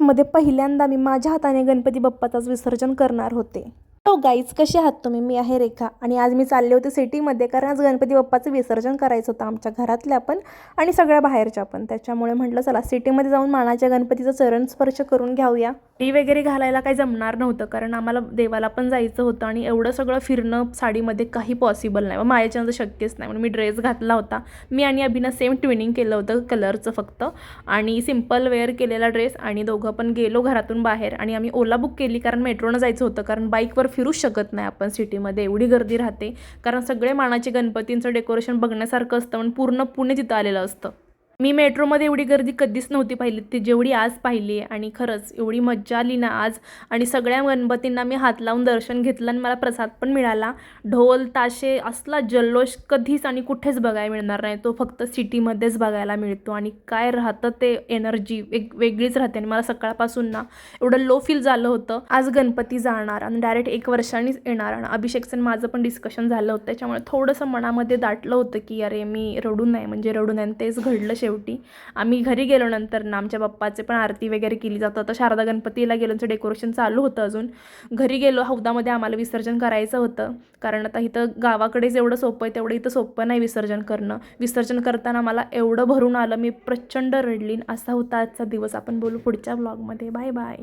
लाईफमध्ये पहिल्यांदा मी माझ्या हाताने गणपती बाप्पाचाच विसर्जन करणार होते. Oh, हो गाईज कसे आहात तुम्ही? मी आहे रेखा आणि आज मी चालले होते सिटीमध्ये कारण आज गणपती बाप्पाचं विसर्जन करायचं होतं आमच्या घरातल्या पण आणि सगळ्या बाहेरच्या पण. त्याच्यामुळे म्हटलं चला सिटीमध्ये जाऊन मानाच्या गणपतीचं चरण स्पर्श करून घ्याऊया टी वगैरे घालायला काही जमणार नव्हतं कारण आम्हाला देवाला पण जायचं होतं आणि एवढं सगळं फिरणं साडीमध्ये काही पॉसिबल नाही. व माझ्याच्यानं शक्यच नाही. म्हणून मी ड्रेस घातला होता. मी आणि अभिना सेम ट्विनिंग केलं होतं कलरचं फक्त. आणि सिंपल वेअर केलेला ड्रेस आणि दोघं पण गेलो घरातून बाहेर आणि आम्ही ओला बुक केली कारण मेट्रोनं जायचं होतं कारण बाईकवर फिरूच शकत नाही आपण सिटीमध्ये. एवढी गर्दी राहते. कारण सगळे मानाचे गणपतींचं डेकोरेशन बघण्यासारखं असतं पण पूर्ण पुणे तिथं आलेलं असतं. मी मेट्रोमध्ये एवढी गर्दी कधीच नव्हती पाहिली. ती जेवढी आज पाहिली आहे आणि खरंच एवढी मज्जा आली ना आज. आणि सगळ्या गणपतींना मी हात लावून दर्शन घेतलं आणि मला प्रसाद पण मिळाला. ढोल ताशे असला जल्लोष कधीच आणि कुठेच बघायला मिळणार नाही. तो फक्त सिटीमध्येच बघायला मिळतो आणि काय राहतं ते एनर्जी वेग वेगळीच राहते. आणि मला सकाळपासून ना एवढं लो फील झालं होतं. आज गणपती जाणार आणि डायरेक्ट एक वर्षानेच येणार आणि अभिषेकचं आणि माझं पण डिस्कशन झालं होतं. त्याच्यामुळे थोडंसं मनामध्ये दाटलं होतं की अरे मी रडू नाही म्हणजे रडू नाही आणि तेच घडलं शेवटी. आम्ही घरी गेलो नंतर ना आमच्या बाप्पाचे पण आरती वगैरे केली जातं तर शारदा गणपतीला गेलो डेकोरेशन चालू होतं अजून. घरी गेलो हौदामध्ये आम्हाला विसर्जन करायचं होतं. कारण आता इथं गावाकडे जेवढं सोपं आहे तेवढं इथं सोपं नाही विसर्जन करणं. विसर्जन करताना मला एवढं भरून आलं मी प्रचंड रडलीन. असा होता आजचा दिवस. आपण बोलू पुढच्या ब्लॉगमध्ये बाय बाय